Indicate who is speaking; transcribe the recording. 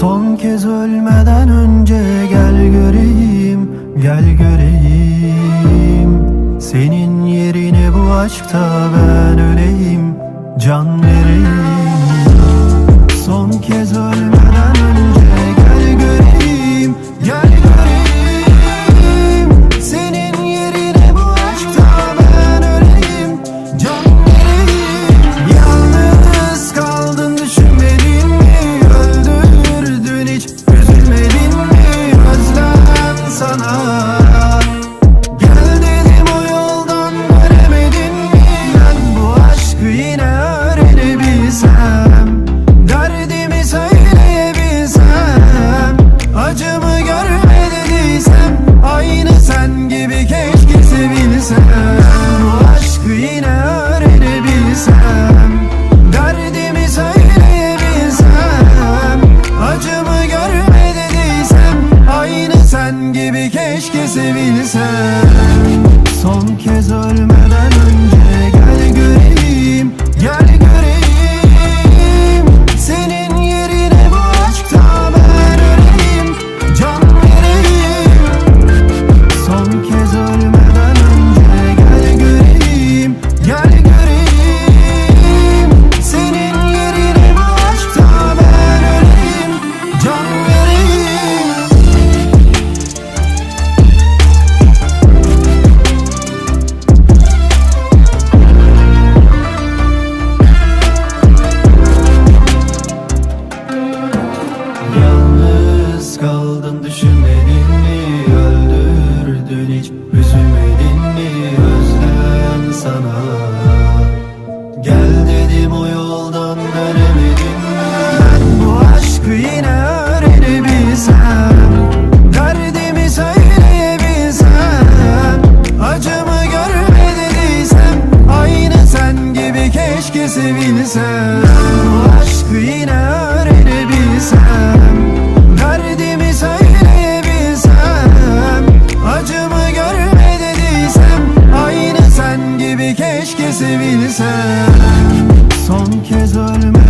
Speaker 1: Son kez ölmeden önce gel göreyim, gel göreyim. Senin yerine bu aşkta ben öleyim, can Jesus. Düşünmedin mi? Öldürdün hiç. Üzülmedin mi? Özlem sana. kez ölme